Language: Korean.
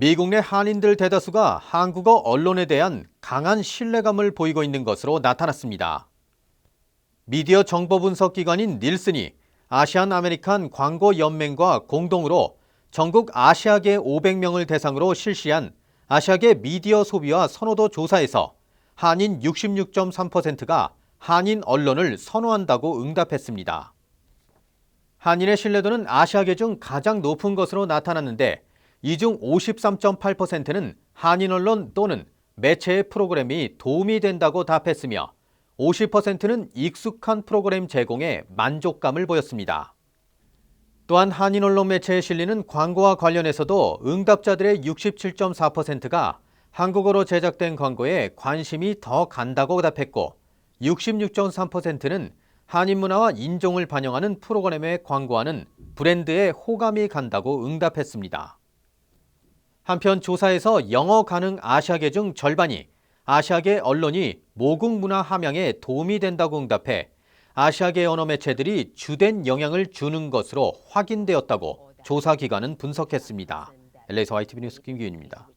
미국 내 한인들 대다수가 한국어 언론에 대한 강한 신뢰감을 보이고 있는 것으로 나타났습니다. 미디어 정보 분석 기관인 닐슨이 아시안 아메리칸 광고 연맹과 공동으로 전국 아시아계 500명을 대상으로 실시한 아시아계 미디어 소비와 선호도 조사에서 한인 66.3%가 한인 언론을 선호한다고 응답했습니다. 한인의 신뢰도는 아시아계 중 가장 높은 것으로 나타났는데 이 중 53.8%는 한인 언론 또는 매체의 프로그램이 도움이 된다고 답했으며 50%는 익숙한 프로그램 제공에 만족감을 보였습니다. 또한 한인 언론 매체에 실리는 광고와 관련해서도 응답자들의 67.4%가 한국어로 제작된 광고에 관심이 더 간다고 답했고 66.3%는 한인 문화와 인종을 반영하는 프로그램에 광고하는 브랜드에 호감이 간다고 응답했습니다. 한편 조사에서 영어 가능 아시아계 중 절반이 아시아계 언론이 모국 문화 함양에 도움이 된다고 응답해 아시아계 언어 매체들이 주된 영향을 주는 것으로 확인되었다고 조사 기관은 분석했습니다. LA서 ITV 뉴스 김기윤입니다.